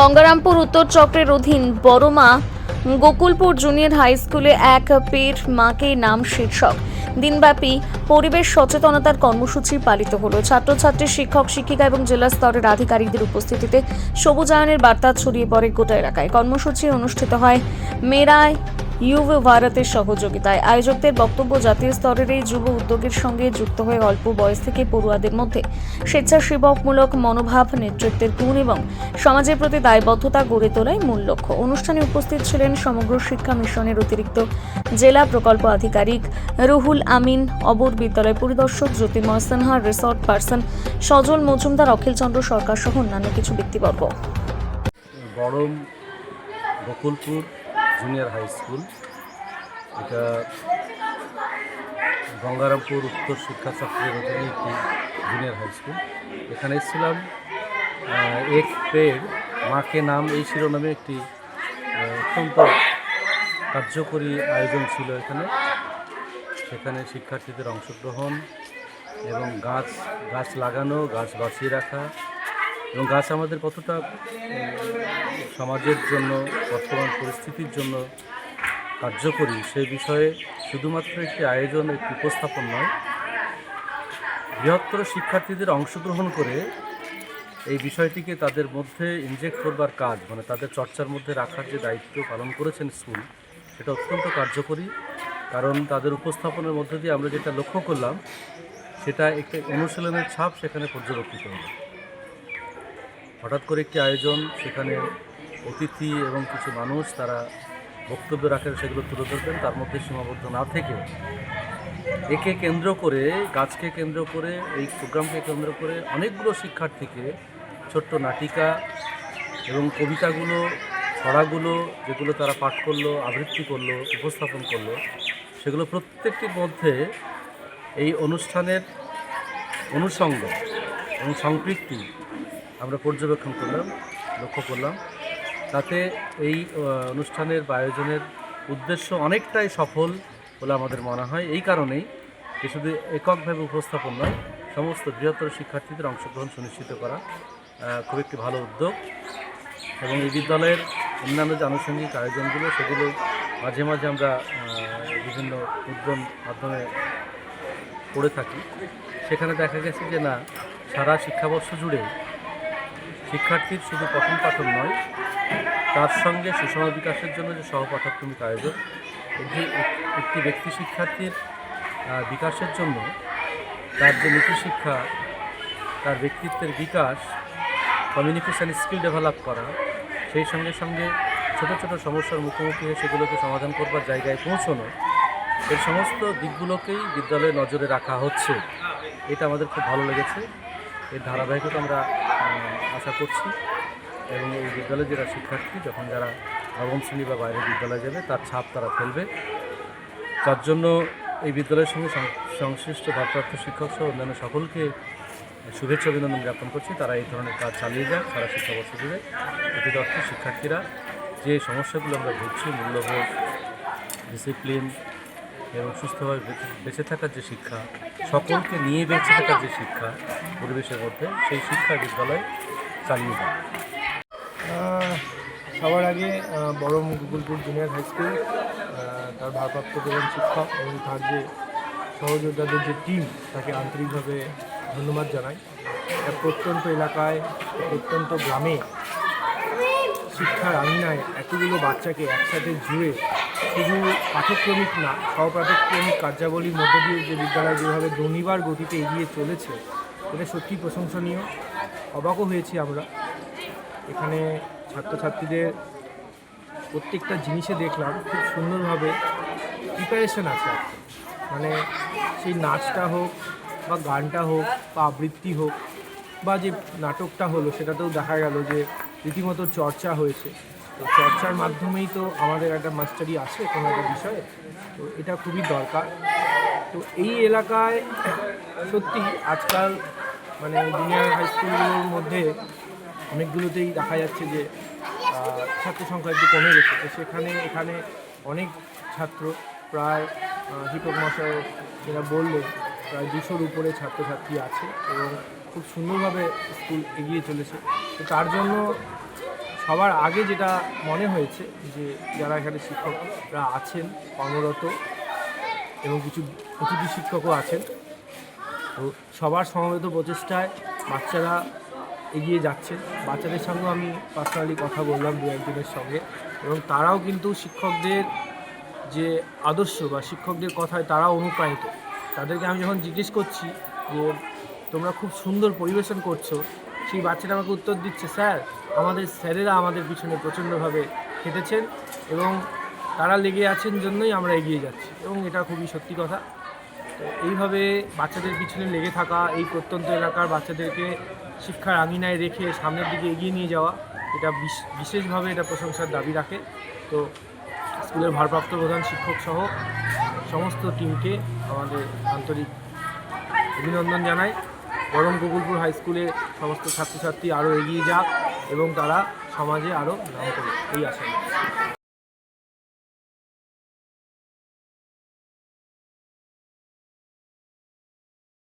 গঙ্গারামপুর উত্তর চক্রের অধীন বড়মা গোকুলপুর জুনিয়র হাই স্কুলে এক পেট মাকে নাম শীর্ষক। দিনব্যাপী পরিবেশ সচেতনতার কর্মসূচি পালিত হলো। ছাত্রছাত্রী, শিক্ষক, শিক্ষিকা এবং জেলা স্তরের আধিকারিকদের উপস্থিতিতে সবুজায়নের বার্তা ছড়িয়ে পড়ে গোটা এলাকায়। কর্মসূচি অনুষ্ঠিত হয় মেরায় ইউভ ভারতের সহযোগিতায় আয়োজকদের বক্তব্য জাতীয় স্তরের এই যুব উদ্যোগের সঙ্গে যুক্ত হয়ে অল্প বয়স থেকে পড়ুয়াদের মধ্যে স্বেচ্ছাসেবকমূলক মনোভাব, নেতৃত্বের গুণ এবং সমাজের প্রতি দায়বদ্ধতা গড়ে তোলাই মূল লক্ষ্য। অনুষ্ঠানে উপস্থিত ছিলেন সমগ্র শিক্ষা মিশনের অতিরিক্ত জেলা প্রকল্প আধিকারিক রুহুল আমিন অবর বিদ্যালয় পরিদর্শক জ্যোতির্ময় সিনহা, রিসর্ট পার্সন সজল মজুমদার, অখিলচন্দ্র সরকার সহ অন্যান্য কিছু ব্যক্তিবর্গ। গরম, বকুলপুর জুনিয়র হাই স্কুল এটা গঙ্গারামপুর উত্তর শিক্ষা চক্রের অধীনে একটি জুনিয়র হাই স্কুল এখানে এসেছিলাম এক পের মাকে নাম এই শিরোনামে একটি অত্যন্ত কার্যকরী আয়োজন ছিল এখানে। সেখানে শিক্ষার্থীদের অংশগ্রহণ এবং গাছ গাছ লাগানো, গাছ বাঁচিয়ে রাখা এবং গাছ আমাদের কতটা সমাজের জন্য, বর্তমান পরিস্থিতির জন্য কার্যকরী সেই বিষয়ে শুধুমাত্র একটি আয়োজন, একটি উপস্থাপন নয়, বৃহত্তর শিক্ষার্থীদের অংশগ্রহণ করে এই বিষয়টিকে তাদের মধ্যে ইনজেক্ট করবার কাজ মানে তাদের চর্চার মধ্যে রাখার যে দায়িত্ব পালন করেছেন স্কুল, সেটা অত্যন্ত কার্যকরী। কারণ তাদের উপস্থাপনের মধ্যে দিয়ে আমরা যেটা লক্ষ্য করলাম, সেটা একটি অনুশীলনের ছাপ সেখানে পর্যবেক্ষিত হলো হঠাৎ করে একটি আয়োজন, সেখানে অতিথি এবং কিছু মানুষ তারা বক্তব্য রাখেন, সেগুলো তুলে ধরবেন। তার মধ্যে সীমাবদ্ধ না থেকে একে কেন্দ্র করে, গাছকে কেন্দ্র করে, এই প্রোগ্রামকে কেন্দ্র করে অনেকগুলো শিক্ষার্থীকে ছোট্ট নাটিকা এবং কবিতাগুলো, ছড়াগুলো যেগুলো তারা পাঠ করল, আবৃত্তি করল, উপস্থাপন করল, সেগুলো প্রত্যেকটির মধ্যে এই অনুষ্ঠানের অনুষঙ্গ এবং সম্পৃক্তি আমরা পর্যবেক্ষণ করলাম, লক্ষ্য করলাম। তাতে এই অনুষ্ঠানের বা আয়োজনের উদ্দেশ্য অনেকটাই সফল বলে আমাদের মনে হয়। এই কারণেই যে শুধু এককভাবে উপস্থাপন নয়, সমস্ত বৃহত্তর শিক্ষার্থীদের অংশগ্রহণ সুনিশ্চিত করা খুব একটি ভালো উদ্যোগ। এবং এই বিদ্যালয়ের অন্যান্য যে আনুষঙ্গিক আয়োজনগুলো, সেগুলো মাঝে মাঝে আমরা বিভিন্ন উদ্যম মাধ্যমে করে থাকি। সেখানে দেখা গেছে যে না, সারা শিক্ষাবর্ষ জুড়ে শিক্ষার্থীর শুধু পঠন পাঠন নয়, তার সঙ্গে সুষম বিকাশের জন্য যে সহপাঠক্রমিক আয়োজন, এটি একটি ব্যক্তি শিক্ষার্থীর বিকাশের জন্য তার যে নীতিশিক্ষা তার ব্যক্তিত্বের বিকাশ কমিউনিকেশান স্কিল ডেভেলপ করা, সেই সঙ্গে সঙ্গে ছোট ছোট সমস্যার মুখোমুখি হয়ে সেগুলোকে সমাধান করবার জায়গায় পৌঁছানো, এই সমস্ত দিকগুলোকেই বিদ্যালয়ে নজরে রাখা হচ্ছে। এটা আমাদের খুব ভালো লেগেছে। এর ধারাবাহিকতা আমরা আশা করছি এবং এই বিদ্যালয়ের যারা শিক্ষার্থী, যখন যারা নবম শ্রেণি বা বাইরের বিদ্যালয়ে যাবে, তার ছাপ তারা ফেলবে। তার জন্য এই বিদ্যালয়ের সঙ্গে সংশ্লিষ্ট ভারপ্রাপ্ত শিক্ষক সহ অন্যান্য সকলকে শুভেচ্ছা অভিনন্দন জ্ঞাপন করছি। তারা এই ধরনের কাজ চালিয়ে যাক, সারা শিক্ষাবর্ষ জুড়ে। এটি অর্থ শিক্ষার্থীরা যে সমস্যাগুলো আমরা ভুগছি, মূল্যবোধ ডিসিপ্লিন এবং সুস্থভাবে বেঁচে থাকার যে শিক্ষা, সকলকে নিয়ে বেঁচে থাকার যে শিক্ষা পরিবেশের মধ্যে, সেই শিক্ষা বিদ্যালয় চালিয়ে আহ, সবার আগে বড় গুগলপুর জুনিয়র হাই স্কুল তার ভারপ্রাপ্ত প্রধান শিক্ষক এবং তার যে সহযোদ্ধাদের যে টিম তাকে আন্তরিকভাবে ধন্যবাদ জানাই। প্রত্যন্ত এলাকায় প্রত্যন্ত গ্রামে শিক্ষার আঙিনায় এতগুলো বাচ্চাকে একসাথে জুড়ে শুধু পাঠক্রমিক না সহপাঠক্রমিক কার্যাবলীর মধ্য দিয়ে যে বিদ্যালয় যেভাবে দনিবার গতিতে এগিয়ে চলেছে এটা সত্যি প্রশংসনীয়। অবাকও হয়েছি আমরা। এখানে ছাত্রছাত্রীদের প্রত্যেকটা জিনিসে দেখলাম খুব সুন্দরভাবে প্রিপারেশন আছে মানে সেই নাচটা হোক বা গানটা হোক বা আবৃত্তি হোক বা যে নাটকটা হলো সেটাতেও দেখা গেল যে রীতিমতো চর্চা হয়েছে। তো চর্চার মাধ্যমেই তো আমাদের একটা মাস্টারি আছে কোনো একটা বিষয়ে। তো এটা খুবই দরকার। তো এই এলাকায় সত্যি আজকাল মানে জুনিয়র হাই স্কুলগুলোর মধ্যে অনেকগুলোতেই দেখা যাচ্ছে যে ছাত্র সংখ্যা একটু কমে গেছে। তো সেখানে, এখানে অনেক ছাত্র, প্রায় শিক্ষক মশাই যেটা বললেন, প্রায় দুশোর উপরে ছাত্রছাত্রী আছে এবং খুব সুন্দরভাবে স্কুল এগিয়ে চলেছে। তো তার জন্য সবার আগে যেটা মনে হয়েছে যে, যারা এখানে শিক্ষকরা আছেন, কর্মরত এবং কিছু অতিথি শিক্ষকও আছেন। সবার সমবেত প্রচেষ্টায় বাচ্চারা এগিয়ে যাচ্ছে। বাচ্চাদের সঙ্গেও আমি পার্সোনালি কথা বললাম দু একজনের সঙ্গে এবং তারাও কিন্তু শিক্ষকদের যে আদর্শ বা শিক্ষকদের কথায় তারা অনুপ্রাণিত। তাদেরকে আমি যখন জিজ্ঞেস করছি যে, তোমরা খুব সুন্দর পরিবেশন করছ সেই বাচ্চাটা আমাকে উত্তর দিচ্ছে, স্যার, আমাদের স্যারেরা আমাদের পিছনে প্রচণ্ডভাবে খেটেছেন এবং তারা লেগে আছেন জন্যই আমরা এগিয়ে যাচ্ছি। এবং এটা খুবই সত্যি কথা। এইভাবে বাচ্চাদের পিছনে লেগে থাকা এই প্রত্যন্ত এলাকার বাচ্চাদেরকে শিক্ষার আঙিনায় রেখে সামনের দিকে এগিয়ে নিয়ে যাওয়া, এটা বিশ- বিশেষভাবে এটা প্রশংসার দাবি রাখে। তো স্কুলের ভারপ্রাপ্ত প্রধান শিক্ষক সহ সমস্ত টিমকে আমাদের আন্তরিক অভিনন্দন জানাই। গরম গোকুলপুর হাই স্কুলে সমস্ত ছাত্রছাত্রী আরও এগিয়ে যাক এবং তারা সমাজে আরও নাম করে এই আশা